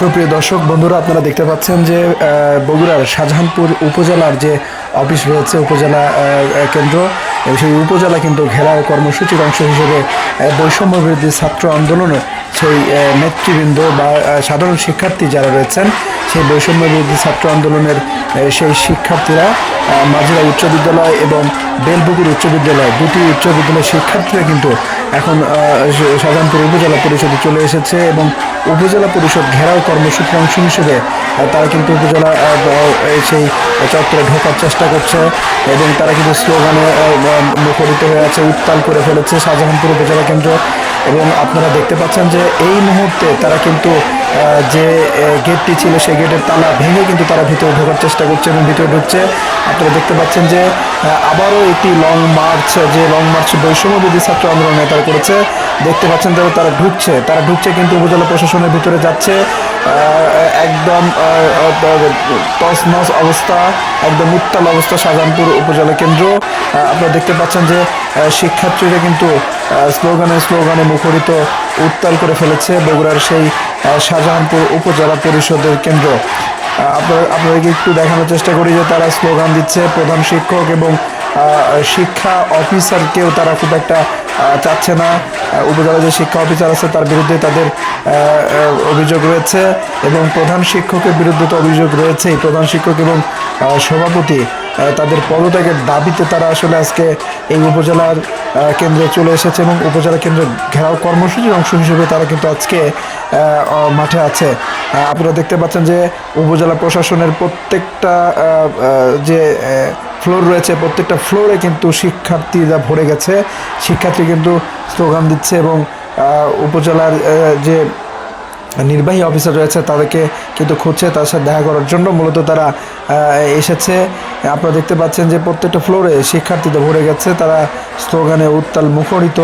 সুপ্রিয় দর্শক বন্ধুরা আপনারা দেখতে পাচ্ছেন যে বগুড়ার শাহজাহানপুর উপজেলার যে অফিস রয়েছে উপজেলা কেন্দ্র। সেই উপজেলা কিন্তু ঘেরাও কর্মসূচির অংশ হিসেবে বৈষম্য বিরোধী ছাত্র আন্দোলনের সেই নেতৃবৃন্দ বা সাধারণ শিক্ষার্থী যারা রয়েছেন, সেই বৈষম্য বিরোধী ছাত্র আন্দোলনের সেই শিক্ষার্থীরা মাঝিরা উচ্চ বিদ্যালয় এবং বেলপুকুর উচ্চ বিদ্যালয়, দুটি উচ্চ বিদ্যালয়ের শিক্ষার্থীরা কিন্তু এখন শাহজাহানপুর উপজেলা পরিষদে চলে এসেছে এবং উপজেলা পরিষদ ঘেরাও কর্মসূচির অংশ হিসেবে তারা কিন্তু উপজেলা সেই চত্বরে ঢোকার চেষ্টা করছে এবং তারা কিন্তু স্লোগানে মুখরিত হয়ে আছে, উত্তাল করে ফেলেছে শাহজাহানপুর উপজেলা কেন্দ্র। এবং আপনারা দেখতে পাচ্ছেন যে এই মুহূর্তে তারা কিন্তু যে গেটটি ছিল সেই গেটের তালা ভেঙে কিন্তু তারা ভিতরে ঢোকার চেষ্টা করছে এবং ভিতরে ঢুকছে। আপনারা দেখতে পাচ্ছেন যে আবারও একটি লং মার্চ, যে লং মার্চ বৈষম্যবিধি ছাত্র আন্দোলনে তারা করেছে। দেখতে পাচ্ছেন যে তারা ঢুকছে তারা ঢুকছে কিন্তু উপজেলা প্রশাসনের ভিতরে যাচ্ছে। একদম তসনস অবস্থা, একদম উত্তাল অবস্থা শাহজাহানপুর উপজেলা কেন্দ্র। আপনারা দেখতে পাচ্ছেন যে শিক্ষার্থীরা কিন্তু স্লোগানে স্লোগানে মুখরিত উত্তাল করে ফেলেছে বগুড়ার সেই শাহজাহানপুর উপজেলা পরিষদের কেন্দ্র। আপনারা আপনাদেরকে একটু দেখানোর চেষ্টা করি যে তারা স্লোগান দিচ্ছে, প্রধান শিক্ষক এবং শিক্ষা অফিসারকেও তারা খুব একটা চাচ্ছে না। উপজেলা যে শিক্ষা অফিসার আছে তার বিরুদ্ধে তাদের অভিযোগ রয়েছে এবং প্রধান শিক্ষকের বিরুদ্ধে তো অভিযোগ রয়েছেই। প্রধান শিক্ষক এবং সভাপতি। তাদের পদত্যাগের দাবিতে তারা আসলে আজকে এই উপজেলার কেন্দ্রে চলে এসেছে এবং উপজেলা কেন্দ্রে ঘেরাও কর্মসূচির অংশ হিসেবে তারা কিন্তু আজকে মাঠে আছে। আপনারা দেখতে পাচ্ছেন যে উপজেলা প্রশাসনের প্রত্যেকটা যে ফ্লোর রয়েছে, প্রত্যেকটা ফ্লোরে কিন্তু শিক্ষার্থীরা ভরে গেছে। শিক্ষার্থী কিন্তু স্লোগান দিচ্ছে এবং উপজেলার যে নির্বাহী অফিসার রয়েছে, তাদেরকে কিন্তু খুঁজছে তার সাথে দেখা করার জন্য। মূলত তারা এসেছে। আপনারা দেখতে পাচ্ছেন যে প্রত্যেকটা ফ্লোরে শিক্ষার্থীদের ভরে গেছে। তারা স্লোগানে উত্তাল মুখরিত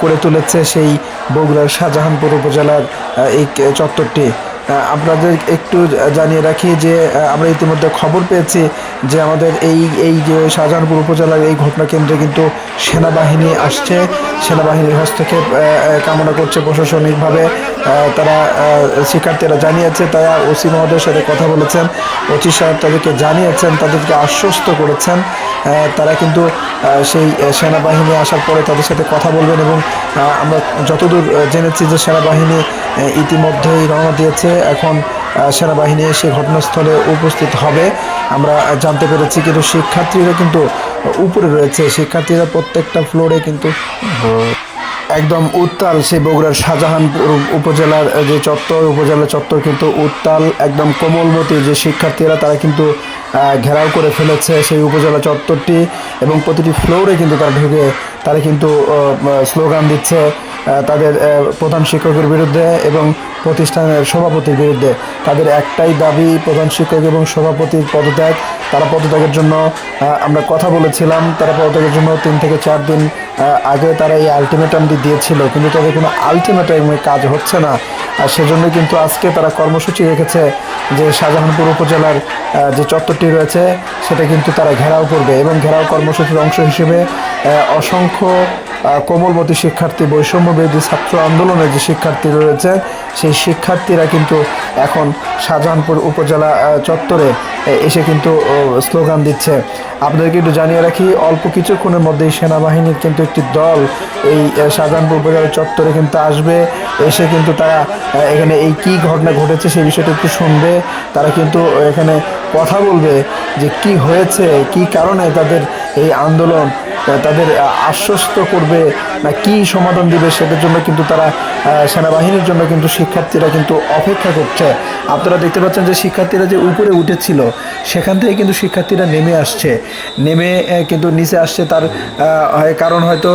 করে তুলেছে সেই বগুড়ার শাহজাহানপুর উপজেলার এই চত্বরটি। আপনাদের একটু জানিয়ে রাখি যে আমরা ইতিমধ্যে খবর পেয়েছি যে আমাদের এই এই যে শাহজাহানপুর উপজেলার এই ঘটনা কেন্দ্রে কিন্তু সেনাবাহিনী আসছে। সেনাবাহিনীর হস্তক্ষেপ কামনা করছে প্রশাসনিকভাবে। তারা শিক্ষার্থীরা জানিয়েছে, তারা ওসি মহোদয়ের সাথে কথা বলেছেন। ওসি সাহেব তাদেরকে জানিয়েছেন, তাদেরকে আশ্বস্ত করেছেন। তারা কিন্তু সেই সেনাবাহিনী আসার পরে তাদের সাথে কথা বলবেন এবং আমরা যতদূর জেনেছি যে সেনাবাহিনী ইতিমধ্যেই রওনা দিয়েছে। এখন সেনাবাহিনী এসে ঘটনাস্থলে উপস্থিত হবে। আমরা জানতে পেরেছি কিন্তু শিক্ষার্থীরা কিন্তু উপরে রয়েছে। শিক্ষার্থীরা প্রত্যেকটা ফ্লোরে কিন্তু, একদম উত্তাল। সেই বগুড়ার শাহজাহানপুর উপজেলার যে চত্বর, উপজেলা চত্বর কিন্তু উত্তাল, একদম কোমলমতি। যে শিক্ষার্থীরা, তারা কিন্তু ঘেরাও করে ফেলেছে সেই উপজেলা চত্বরটি এবং প্রতিটি ফ্লোরে কিন্তু তারা ঢুকে, তারা কিন্তু স্লোগান দিচ্ছে তাদের প্রধান শিক্ষকের বিরুদ্ধে এবং প্রতিষ্ঠানের সভাপতির বিরুদ্ধে। তাদের একটাই দাবি, প্রধান শিক্ষক এবং সভাপতির পদত্যাগ। তারা পদত্যাগের জন্য আমরা কথা বলেছিলাম, তারা পদত্যাগের জন্য তিন থেকে চার দিন আগে তারা এই আলটিমেটামটি দিয়েছিল, কিন্তু তাদের কোনো আলটিমেটামে কাজ হচ্ছে না। আর সেজন্য কিন্তু আজকে তারা কর্মসূচি রেখেছে যে শাহজাহানপুর উপজেলার যে চত্বরটি রয়েছে, সেটা কিন্তু তারা ঘেরাও করবে এবং ঘেরাও কর্মসূচির অংশ হিসেবে অসংখ্য কোমলমতি শিক্ষার্থী বৈষম্য বিরোধী ছাত্র আন্দোলনের যে শিক্ষার্থী রয়েছে, সেই শিক্ষার্থীরা কিন্তু এখন শাহজাহানপুর উপজেলা চত্বরে এসে কিন্তু স্লোগান দিচ্ছে। আপনাদেরকে একটু জানিয়ে রাখি, অল্প কিছুক্ষণের মধ্যেই সেনাবাহিনীর কিন্তু একটি দল এই শাহজাহানপুর উপজেলা চত্বরে কিন্তু আসবে। এসে কিন্তু তারা এখানে এই কি ঘটনা ঘটেছে সেই বিষয়টা একটু শুনবে। তারা কিন্তু এখানে কথা বলবে যে কি হয়েছে, কি কারণে তাদের এই আন্দোলন তাদের আশ্বস্ত করবে না, কি সমাধান দিবে সেটার জন্য কিন্তু তারা সেনাবাহিনীর জন্য কিন্তু শিক্ষার্থীরা কিন্তু অপেক্ষা করছে। আপনারা দেখতে পাচ্ছেন যে শিক্ষার্থীরা যে উপরে উঠেছিল, সেখান থেকে কিন্তু শিক্ষার্থীরা নেমে আসছে। নেমে কিন্তু নিচে আসছে তার কারণ হয়তো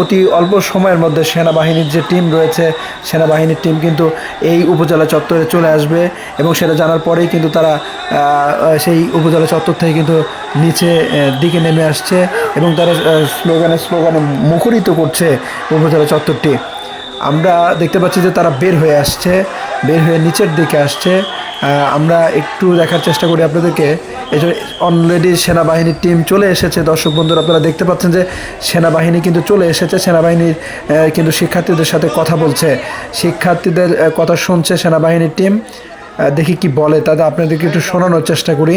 অতি অল্প সময়ের মধ্যে সেনাবাহিনীর যে টিম রয়েছে, সেনাবাহিনীর টিম কিন্তু এই উপজেলা চত্বরে চলে আসবে এবং সেটা জানার পরেই কিন্তু তারা সেই উপজেলা চত্বর থেকে কিন্তু নিচে দিকে নেমে আসছে এবং তারা স্লোগানে স্লোগানে মুখরিত করছে উপজেলা চত্বরটি। আমরা দেখতে পাচ্ছি যে তারা বের হয়ে আসছে, বের হয়ে নিচের দিকে আসছে। আমরা একটু দেখার চেষ্টা করি আপনাদেরকে। যে অলরেডি সেনাবাহিনীর টিম চলে এসেছে। দর্শক বন্ধুরা, আপনারা দেখতে পাচ্ছেন যে সেনাবাহিনী কিন্তু চলে এসেছে। সেনাবাহিনীর কিন্তু শিক্ষার্থীদের সাথে কথা বলছে। শিক্ষার্থীদের কথা শুনছে সেনাবাহিনীর টিম দেখি কি বলে। তাদের আপনাদেরকে একটু শোনানোর চেষ্টা করি।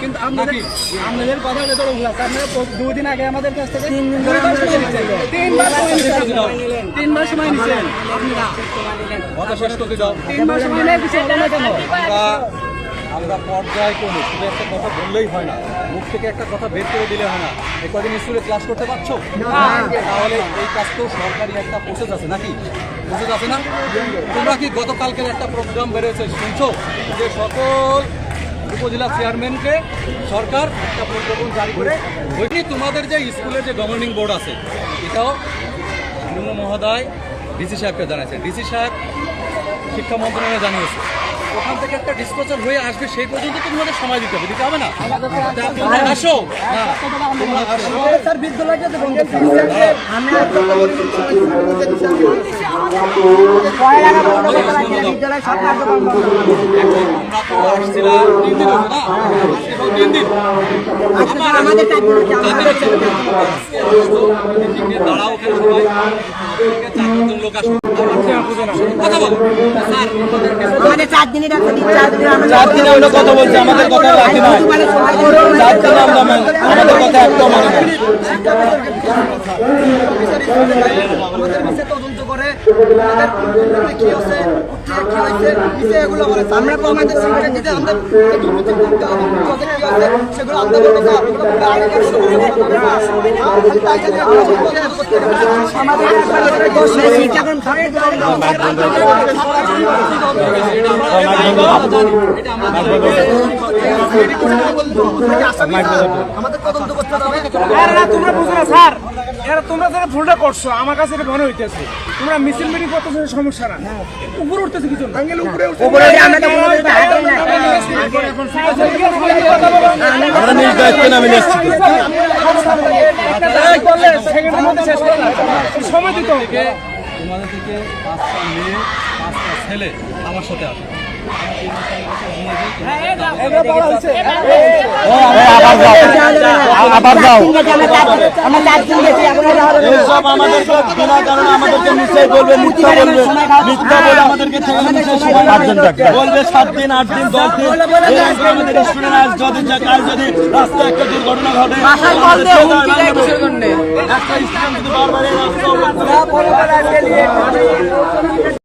কিন্তু আপনাদের আপনাদের কথা হলে তো আপনারা দুদিন আগে আমাদের কাছ থেকে তিনবার সময় নিচ্ছেন। তিনবার সময় নিচ্ছেন। তিনবার সময় নিচ্ছেন। কথা শেষ করতে দাও তিনবার সময় নিয়ে কিছু হলো না কেন? আমরা আমরা পর্যায় কোনো শুধু একটা কথা বললেই হয় না। মুখ থেকে একটা কথা বের করে দিলে হয় না। এই কদিন স্কুলে ক্লাস করতে পারছ? তাহলে এই কাজ তো সরকারি একটা প্রসেস আছে নাকি? প্রসেস আছে না? তোমরা কি গতকালকের একটা প্রোগ্রাম বেরোয়েছে শুনছো? যে সকল উপজেলা চেয়ারম্যানকে সরকার একটা প্রজ্ঞাপন জারি করে ওইটি তোমাদের যে স্কুলের যে গভর্নিং বোর্ড আছে এটাও নিম্ন মহোদয় ডিসি সাহেবকে জানাইছে। ডিসি সাহেব শিক্ষা মন্ত্রণালয়ে জানিয়েছে। ওখান থেকে একটা ডিসকাশন হয়ে আসবে সেই পর্যন্ত তো তোমাদের সময় দিতে হবে দিতে হবে না? আসো। হ্যাঁ, আসো। স্যার বিদ্যালয়টা না চার দিনের একটা দিন আমরা কথা বলছি আমাদের কথা রাখি নাই চার দিনে আমরা আমাদের কথা একদম মানে আমরা আমাদের শিক্ষা দিতে আমাদের করতে হবে সেগুলো আমরা আমরা আমাদের তদন্ত করতে হবে তোমরা বুঝো না স্যার এরা তোমরা যারা ভুলটা করছ আমার কাছে এটা মনে হইতেছে। তোমরা মিছিল মিটিং করতেছো সমস্যা না। উপরে উঠতেছে কিছু আঙ্গেল উপরে আমরা নিজ দায়িত্বে নামে নিচ্ছি। সময় দিতে হবে। তোমাদের থেকে পাঁচটা মেয়ে পাঁচটা ছেলে আমার সাথে আসে। আবার যাও। এইসব আমাদেরকে বিনা কারণে আমাদেরকে নিশ্চয় বলবে মিথ্যা বলবে মিথ্যা বলে আমাদেরকে বলবে সাত দিন আট দিন দশ দিন আমাদের স্টুডেন্ট আজ যদি কাল যদি রাস্তায় একটা দুর্ঘটনা ঘটে একটা স্টুডেন্ট যদি বারবার রাস্তা